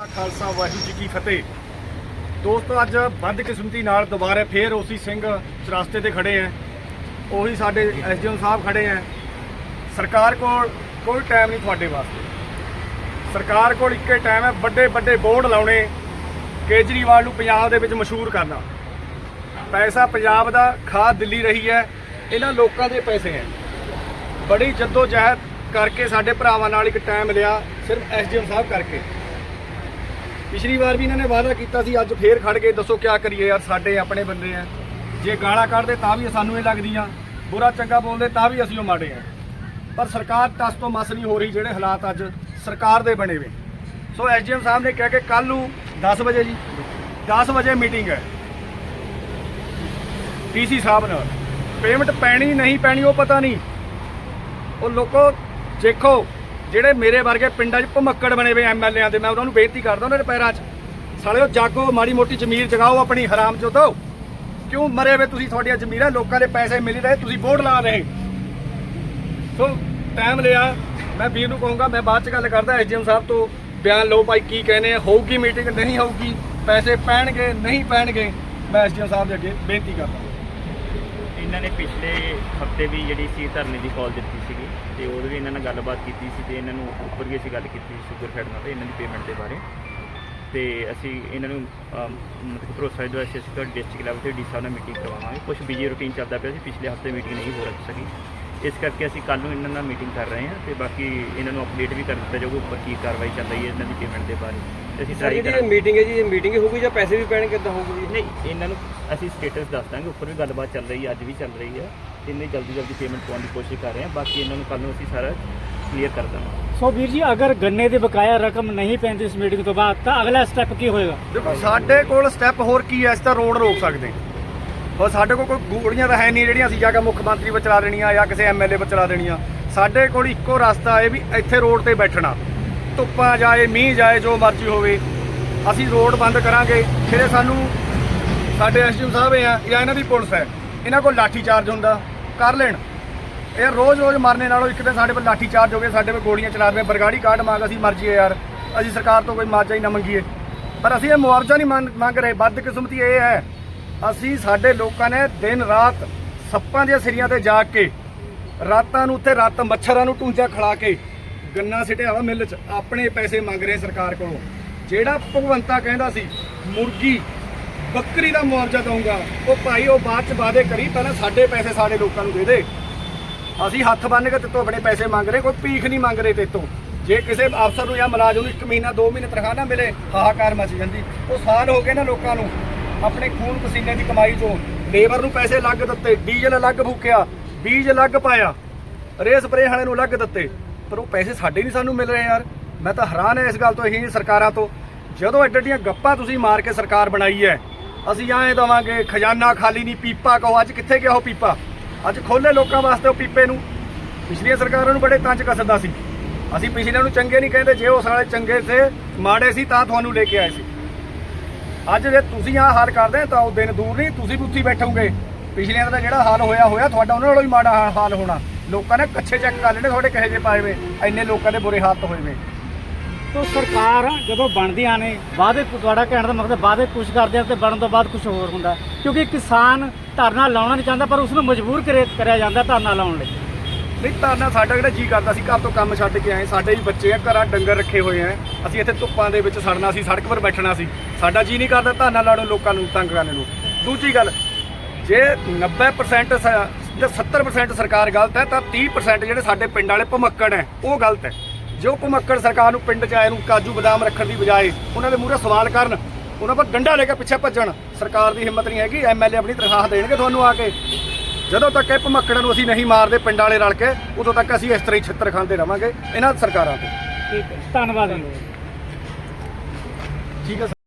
ਖਾਲਸਾ, ਵਾਹਿਗੁਰੂ ਜੀ ਕੀ ਫਤਿਹ। ਦੋਸਤੋ, ਅੱਜ ਬਦਕਿਸਮਤੀ ਨਾਲ ਦੁਬਾਰਾ ਫੇਰ ਓਸੀ ਸਿੰਘ ਚਰਾਸਤੇ ਤੇ ਖੜੇ ਆ ਉਹੀ ਸਾਡੇ ਐਸਡੀਐਮ ਸਾਹਿਬ ਖੜੇ ਆ ਸਰਕਾਰ ਕੋਲ ਕੋਈ ਟਾਈਮ ਨਹੀਂ ਤੁਹਾਡੇ ਵਾਸਤੇ। ਸਰਕਾਰ ਕੋਲ ਇੱਕੇ ਟਾਈਮ ਹੈ ਵੱਡੇ ਵੱਡੇ ਬੋਰਡ ਲਾਉਣੇ, ਕੇਜਰੀਵਾਲ ਨੂੰ ਪੰਜਾਬ ਦੇ ਵਿੱਚ ਮਸ਼ਹੂਰ ਕਰਨਾ। ਪੈਸਾ ਪੰਜਾਬ ਦਾ ਖਾ ਦਿੱਲੀ ਰਹੀ ਹੈ ਇਹਨਾਂ ਲੋਕਾਂ ਦੇ ਪੈਸੇ ਹੈ ਬੜੀ ਜੱਦੋ ਜਹਿਦ ਕਰਕੇ ਸਾਡੇ ਭਰਾਵਾਂ ਨਾਲ ਇੱਕ ਟਾਈਮ ਲਿਆ, ਸਿਰਫ ਐਸਡੀਐਮ ਸਾਹਿਬ ਕਰਕੇ। ਪਿਛਲੀ ਵਾਰ ਵੀ ਇਹਨਾਂ ਨੇ ਵਾਅਦਾ ਕੀਤਾ ਸੀ, ਅੱਜ ਫੇਰ ਖੜ ਗਏ, ਦੱਸੋ ਕਿਆ ਕਰੀਏ ਯਾਰ, ਸਾਡੇ ਆਪਣੇ ਬੰਦੇ ਆ। ਜੇ ਗਾਲਾਂ ਕੱਢਦੇ ਤਾਂ ਵੀ ਸਾਨੂੰ ਇਹ ਲੱਗਦੀਆਂ ਬੁਰਾ ਚੰਗਾ ਬੋਲਦੇ ਤਾਂ ਵੀ ਅਸੀਂ ਉਹ ਮਾੜੇ ਆ। ਪਰ ਸਰਕਾਰ ਟਸ ਤੋਂ ਮਸ ਨਹੀਂ ਹੋ ਰਹੀ ਜਿਹੜੇ ਹਾਲਾਤ ਅੱਜ ਸਰਕਾਰ ਦੇ ਬਣੇ ਵੇ। ਸੋ ਐਸਡੀਐਮ ਸਾਹਿਬ ਨੇ ਕਿਹਾ ਕਿ ਕੱਲ ਨੂੰ 10 ਵਜੇ ਜੀ 10 ਵਜੇ ਮੀਟਿੰਗ ਹੈ। ਡੀਸੀ ਸਾਹਿਬ ਨਾਲ। ਪੇਮੈਂਟ ਪੈਣੀ ਨਹੀਂ ਪੈਣੀ ਉਹ ਪਤਾ ਨਹੀਂ। ਉਹ ਲੋਕੋ ਦੇਖੋ ਜਿਹੜੇ ਮੇਰੇ ਵਰਗੇ ਪਿੰਡਾਂ 'ਚ ਭਮੱਕੜ ਬਣੇ ਹੋਏ ਐਮਐਲਏਆਂ ਦੇ, ਮੈਂ ਉਹਨਾਂ ਨੂੰ ਬੇਨਤੀ ਕਰਦਾ ਉਹਨਾਂ ਦੇ ਪੈਰਾਂ 'ਚ, ਸਾਲਿਓ ਜਾਗੋ, ਮਾੜੀ ਮੋਟੀ ਜ਼ਮੀਰ ਜਗਾਓ, ਆਪਣੀ ਹਰਾਮ ਚੋਦੋ ਕਿਉਂ ਮਰੇ ਵੇ ਤੁਸੀਂ ਤੁਹਾਡੀਆਂ ਜ਼ਮੀਰਾਂ, ਲੋਕਾਂ ਦੇ ਪੈਸੇ ਮਿਲ ਰਹੇ, ਤੁਸੀਂ ਵੋਟ ਲਾ ਰਹੇ। ਸੋ ਟਾਈਮ ਲਿਆ। ਮੈਂ ਵੀਰ ਨੂੰ ਕਹੂੰਗਾ, ਮੈਂ ਬਾਅਦ 'ਚ ਗੱਲ ਕਰਦਾ ਐਸਡੀਐਮ ਸਾਹਿਬ ਤੋਂ ਬਿਆਨ ਲਓ ਭਾਈ ਕੀ ਕਹਿੰਦੇ ਹੋਊਗੀ ਮੀਟਿੰਗ ਨਹੀਂ ਹੋਊਗੀ, ਪੈਸੇ ਪੈਣਗੇ, ਨਹੀਂ ਪੈਣਗੇ। ਮੈਂ ਐਸਡੀਐਮ ਸਾਹਿਬ ਦੇ ਅੱਗੇ ਬੇਨਤੀ ਕਰਦਾ। ਇਹਨਾਂ ਨੇ ਪਿਛਲੇ ਹਫ਼ਤੇ ਵੀ ਜਿਹੜੀ ਸੀ ਧਰਨੇ ਦੀ ਕਾਲ ਦਿੱਤੀ ਸੀਗੀ ਤੇ ਉਦੋਂ ਵੀ ਇਹਨਾਂ ਨਾਲ ਗੱਲਬਾਤ ਕੀਤੀ ਸੀ ਤੇ ਇਹਨਾਂ ਨੂੰ ਉੱਪਰ ਵੀ ਅਸੀਂ ਗੱਲ ਕੀਤੀ ਸੀ ਸ਼ੂਗਰ ਫੈਡ ਨਾਲ ਤੇ ਇਹਨਾਂ ਦੀ ਪੇਮੈਂਟ ਦੇ ਬਾਰੇ। ਤੇ ਅਸੀਂ ਇਹਨਾਂ ਨੂੰ ਅਮ, ਮਤਲਬ ਭਰੋਸਾ ਦਵਾਇਆ ਸੀ ਅਸੀਂ ਤੁਹਾਡੇ ਡਿਸਟ੍ਰਿਕਟ ਲੈਵਲ ਤੇ ਡੀ ਸਾਹਿਬ ਨਾਲ ਮੀਟਿੰਗ ਕਰਵਾਵਾਂਗੇ। ਕੁਝ ਬਿਜ਼ੀ ਰੂਟੀਨ ਚੱਲਦਾ ਪਿਆ ਸੀ ਪਿਛਲੇ ਹਫ਼ਤੇ ਮੀਟਿੰਗ ਨਹੀਂ ਹੋ ਰਹੀ ਸਕੀ ਇਸ ਕਰਕੇ ਅਸੀਂ ਕੱਲ ਨੂੰ ਇਹਨਾਂ ਨਾਲ ਮੀਟਿੰਗ ਕਰ ਰਹੇ ਹਾਂ ਤੇ ਬਾਕੀ ਇਹਨਾਂ ਨੂੰ ਅਪਡੇਟ ਵੀ ਕਰ ਦਿੱਤਾ ਜਾਊਗਾ ਉੱਪਰ ਕੀ ਕਾਰਵਾਈ ਚੱਲ ਰਹੀ ਹੈ ਇਹਨਾਂ ਦੀ ਪੇਮੈਂਟ ਦੇ ਬਾਰੇ। ਤੇ ਅਸੀਂ ਸਰ ਟਰਾਈ ਜਿਹੜੀ ਕਰਾਂਗੇ ਮੀਟਿੰਗ ਹੈ ਜੀ ਇਹ ਮੀਟਿੰਗ ਹੀ ਹੋਊਗੀ ਜਾਂ ਪੈਸੇ ਵੀ ਪੈਣਗੇ ਕਿੱਦਾਂ ਹੋਊਗੀ ਜੀ? ਨਹੀਂ ਇਹਨਾਂ ਨੂੰ ਅਸੀਂ ਸਟੇਟਸ ਦੱਸ ਦਾਂਗੇ ਉੱਪਰ ਵੀ ਗੱਲਬਾਤ ਚੱਲ ਰਹੀ ਹੈ ਅੱਜ ਵੀ ਚੱਲ ਰਹੀ ਹੈ। ਇੰਨੀ ਜਲਦੀ ਜਲਦੀ ਪੇਮੈਂਟ ਪਾਉਣ ਦੀ ਕੋਸ਼ਿਸ਼ ਕਰ ਰਹੇ ਹਾਂ ਬਾਕੀ ਇਹਨਾਂ ਨੂੰ ਕੱਲ ਨੂੰ ਅਸੀਂ ਸਾਰਾ ਕਲੀਅਰ ਕਰ ਦਾਂਗੇ। ਸੋ ਵੀਰ ਜੀ ਅਗਰ ਗੰਨੇ ਦੀ ਬਕਾਇਆ ਰਕਮ ਨਹੀਂ ਪੈਂਦੀ ਇਸ ਮੀਟਿੰਗ ਤੋਂ ਬਾਅਦ ਤਾਂ ਅਗਲਾ ਸਟੈਪ ਕੀ ਹੋਏਗਾ? ਦੇਖੋ ਸਾਡੇ ਕੋਲ ਸਟੈਪ ਹੋਰ ਕੀ ਹੈ ਅਸੀਂ ਤਾਂ ਰੋਡ ਰੋਕ ਸਕਦੇ ਹੋਰ ਸਾਡੇ ਕੋਲ ਕੋਈ ਗੋਲੀਆਂ ਤਾਂ ਹੈ ਨਹੀਂ ਜਿਹੜੀਆਂ ਅਸੀਂ ਜਾ ਕੇ ਮੁੱਖ ਮੰਤਰੀ ਵਿੱਚ ਚਲਾ ਦੇਣੀਆਂ ਜਾਂ ਕਿਸੇ ਐਮਐਲਏ ਵਿੱਚ ਚਲਾ ਦੇਣੀਆਂ। ਸਾਡੇ ਕੋਲ ਇੱਕੋ ਰਸਤਾ ਹੈ ਵੀ ਇੱਥੇ ਰੋਡ ਤੇ ਬੈਠਣਾ। ਧੁੱਪਾਂ ਜਾਏ, ਮੀਂਹ ਜਾਏ, ਜੋ ਮਰਜ਼ੀ ਹੋਵੇ, ਅਸੀਂ ਰੋਡ ਬੰਦ ਕਰਾਂਗੇ। ਫਿਰ ਸਾਨੂੰ ਸਾਡੇ ਐਸਡੀਐਮ ਸਾਹਿਬ ਆ, ਜਾਂ ਇਹਨਾਂ ਦੀ ਪੁਲਿਸ ਹੈ, ਇਹਨਾਂ ਕੋਲ ਲਾਠੀ ਚਾਰਜ ਹੁੰਦਾ, ਕਰ ਲੈਣ। ਇਹ ਰੋਜ਼-ਰੋਜ਼ ਮਰਨੇ ਨਾਲੋਂ ਇੱਕ ਦਿਨ ਸਾਡੇ ਕੋਲ ਲਾਠੀ ਚਾਰਜ ਹੋ ਗਏ, ਸਾਡੇ ਕੋਲ ਗੋਲੀਆਂ ਚਲਾ ਦੇਵੇ ਬਰਗਾੜੀ ਕਾਰਡ ਮੰਗ ਅਸੀਂ ਮਰ ਜੀਏ ਯਾਰ, ਅਸੀਂ ਸਰਕਾਰ ਤੋਂ ਕੋਈ ਮਾਜ਼ਾ ਹੀ ਨਾ ਮੰਗੀਏ। ਪਰ ਅਸੀਂ ਇਹ ਮੁਆਵਜ਼ਾ ਨਹੀਂ ਮੰਗ ਮੰਗ ਰਹੇ, ਬਦਕਿਸਮਤੀ ਇਹ ਹੈ। ਅਸੀਂ ਸਾਡੇ ਲੋਕਾਂ ਨੇ ਦਿਨ ਰਾਤ ਸੱਪਾਂ ਦੀਆਂ ਸਿਰੀਆਂ ਤੇ ਜਾ ਕੇ ਰਾਤਾਂ ਨੂੰ ਉੱਥੇ ਰਾਤ ਮੱਛਰਾਂ ਨੂੰ ਟੂੰਜਾ ਖੜਾ ਕੇ ਗੰਨਾ ਸਿਟਿਆ ਵਾ ਮਿੱਲ 'ਚ, ਆਪਣੇ ਪੈਸੇ ਮੰਗ ਰਹੇ ਸਰਕਾਰ ਕੋਲੋਂ। ਜਿਹੜਾ ਭਗਵੰਤਾ ਕਹਿੰਦਾ ਸੀ, ਮੁਰਗੀ ਬੱਕਰੀ ਦਾ ਮੁਆਵਜ਼ਾ ਦਊਂਗਾ, ਉਹ ਭਾਈ ਉਹ ਬਾਅਦ ਚ ਵਾਅਦੇ ਕਰੀ, ਪਹਿਲਾਂ ਸਾਡੇ ਪੈਸੇ ਸਾਡੇ ਲੋਕਾਂ ਨੂੰ ਦੇ ਦੇ। ਅਸੀਂ ਹੱਥ ਬੰਨ ਕੇ ਤੇਤੋਂ ਆਪਣੇ ਪੈਸੇ ਮੰਗ ਰਹੇ, ਕੋਈ ਭੀਖ ਨਹੀਂ ਮੰਗ ਰਹੇ ਤੇਤੋਂ। ਜੇ ਕਿਸੇ ਅਫਸਰ ਨੂੰ ਜਾਂ ਮੁਲਾਜ਼ਮ ਨੂੰ 1 ਮਹੀਨਾ 2 ਮਹੀਨੇ ਤਨਖਾਹ ਨਾ ਮਿਲੇ, ਹਾਹਾਕਾਰ ਮਚ ਜਾਂਦੀ। ਉਹ ਸਾਲ ਹੋ ਗਏ ਨਾ ਲੋਕਾਂ ਨੂੰ। ਆਪਣੇ ਖੂਨ ਪਸੀਨੇ ਦੀ ਕਮਾਈ ਤੋਂ ਲੇਬਰ ਨੂੰ ਪੈਸੇ ਲੱਗ ਦਿੱਤੇ, ਡੀਜ਼ਲ ਅਲੱਗ ਫੂਕਿਆ, ਬੀਜ ਅਲੱਗ ਪਾਇਆ ਰੇ ਸਪਰੇ ਵਾਲੇ ਨੂੰ ਅਲੱਗ ਦਿੱਤੇ। ਪਰ ਉਹ ਪੈਸੇ ਸਾਡੇ ਨਹੀਂ ਸਾਨੂੰ ਮਿਲ ਰਹੇ ਯਾਰ। ਮੈਂ ਤਾਂ ਹੈਰਾਨ ਹਾਂ ਇਸ ਗੱਲ ਤੋਂ, ਇਹ ਸਰਕਾਰਾਂ ਤੋਂ। ਜਦੋਂ ਐਡੀਆਂ ਗੱਪਾਂ ਤੁਸੀਂ ਮਾਰ ਕੇ ਸਰਕਾਰ ਬਣਾਈ ਹੈ, ਅਸੀਂ ਜਾਂ ਇਹ ਦਵਾਂਗੇ, ਖਜ਼ਾਨਾ ਖਾਲੀ ਨਹੀਂ, ਪੀਪਾ ਕਹੋ, ਅੱਜ ਕਿੱਥੇ ਗਿਆ ਉਹ ਪੀਪਾ? ਅੱਜ ਖੋਲੇ ਲੋਕਾਂ ਵਾਸਤੇ ਉਹ ਪੀਪੇ ਨੂੰ। ਪਿਛਲੀਆਂ ਸਰਕਾਰਾਂ ਨੂੰ ਬੜੇ ਤੰਜ ਕੱਸਦਾ ਸੀ। ਅਸੀਂ ਪਿਛਲਿਆਂ ਨੂੰ ਚੰਗੇ ਨਹੀਂ ਕਹਿੰਦੇ, ਜੇ ਉਹ ਸਾਰੇ ਚੰਗੇ ਸੀ ਮਾੜੇ ਸੀ, ਤਾਂ ਤੁਹਾਨੂੰ ਲੈ ਕੇ ਆਏ ਸੀ। ਅੱਜ ਜੇ ਤੁਸੀਂ ਆਹ ਹਾਲ ਕਰਦੇ ਤਾਂ ਉਹ ਦਿਨ ਦੂਰ ਨਹੀਂ, ਤੁਸੀਂ ਵੀ ਉੱਥੇ ਬੈਠੋਗੇ। ਪਿਛਲਿਆਂ ਦਾ ਜਿਹੜਾ ਹਾਲ ਹੋਇਆ ਹੋਇਆ, ਤੁਹਾਡਾ ਉਹਨਾਂ ਨਾਲੋਂ ਵੀ ਮਾੜਾ ਹਾਲ ਹੋਣਾ। ਲੋਕਾਂ ਨੇ ਕੱਛੇ ਚੈੱਕ ਕਰ ਲੈਣੇ, ਤੁਹਾਡੇ ਕਹੇ ਜੇ ਪਾਏ ਵੇ, ਇੰਨੇ ਲੋਕਾਂ ਦੇ ਬੁਰੇ ਹਾਲਤ ਹੋਏ ਵੇ। ਤੋ ਸਰਕਾਰ ਜਦੋਂ ਬਣਦੀਆਂ ਨੇ, ਵਾਅਦੇ ਤੁਹਾਡਾ ਕਹਿਣ ਦਾ ਮਤਲਬ ਵਾਅਦੇ ਕੁਝ ਕਰਦੇ ਆ ਤੇ ਬਣਨ ਤੋਂ ਬਾਅਦ ਕੁਝ ਹੋਰ ਹੁੰਦਾ। ਕਿਉਂਕਿ ਕਿਸਾਨ ਧਰਨਾ ਲਾਉਣਾ ਨਹੀਂ ਚਾਹੁੰਦਾ, ਪਰ ਉਸ ਨੂੰ ਮਜਬੂਰ ਕਰੇ- ਕਰਿਆ ਜਾਂਦਾ ਧਰਨਾ ਲਾਉਣ ਲਈ। ਨਹੀਂ, ਧਰਨਾ ਸਾਡਾ ਕਿਹੜਾ ਜੀ ਕਰਦਾ? ਸੀ ਘਰ ਤੋਂ ਕੰਮ ਛੱਡ ਕੇ ਆਏ, ਸਾਡੇ ਵੀ ਬੱਚੇ ਆ, ਘਰਾਂ ਡੰਗਰ ਰੱਖੇ ਹੋਏ ਆ। ਅਸੀਂ ਇੱਥੇ ਧੁੱਪਾਂ ਦੇ ਵਿੱਚ ਸੜਨਾ ਸੀ, ਸੜਕ ਪਰ ਬੈਠਣਾ ਸੀ। ਸਾਡਾ ਜੀ ਨਹੀਂ ਕਰਦਾ ਧਰਨਾ ਲਾੜੋ ਲੋਕਾਂ ਨੂੰ, ਤੰਗ ਕਰਨ ਨੂੰ। ਦੂਜੀ ਗੱਲ, ਜੇ 90% ਸ- ਜੇ 70% ਸਰਕਾਰ ਗਲਤ ਹੈ, ਤਾਂ 30% ਜਿਹੜੇ ਸਾਡੇ ਪਿੰਡ ਵਾਲੇ ਭਮੱਕੜ ਹੈ, ਉਹ ਗਲਤ ਹੈ। ਜੋ ਭਮੱਕੜ ਸਰਕਾਰ ਨੂੰ ਪਿੰਡ 'ਚ ਆਏ ਨੂੰ ਕਾਜੂ ਬਦਾਮ ਰੱਖਣ ਦੀ ਬਜਾਏ ਉਹਨਾਂ ਦੇ ਮੂਹਰੇ ਸਵਾਲ ਕਰਨ, ਉਹਨਾਂ ਪਰ ਡੰਡਾ ਲੈ ਕੇ ਪਿੱਛੇ ਭੱਜਣ, ਸਰਕਾਰ ਦੀ ਹਿੰਮਤ ਨਹੀਂ ਹੈਗੀ ਐਮਐਲਏ ਆਪਣੀ ਤਨਖਾਹ ਦੇਣਗੇ ਤੁਹਾਨੂੰ ਆ ਕੇ। ਜਦੋਂ ਤੱਕ ਇਹ ਭਮੱਕੜਾਂ ਨੂੰ ਅਸੀਂ ਨਹੀਂ ਮਾਰਦੇ ਪਿੰਡ ਵਾਲੇ ਰਲ ਕੇ ਉਦੋਂ ਤੱਕ ਅਸੀਂ ਇਸ ਤਰ੍ਹਾਂ ਹੀ ਛਿੱਤਰ ਖਾਂਦੇ ਰਵਾਂਗੇ ਇਹਨਾਂ ਸਰਕਾਰਾਂ ਤੋਂ। ਠੀਕ ਹੈ ਧੰਨਵਾਦ ਜੀ। ਠੀਕ ਹੈ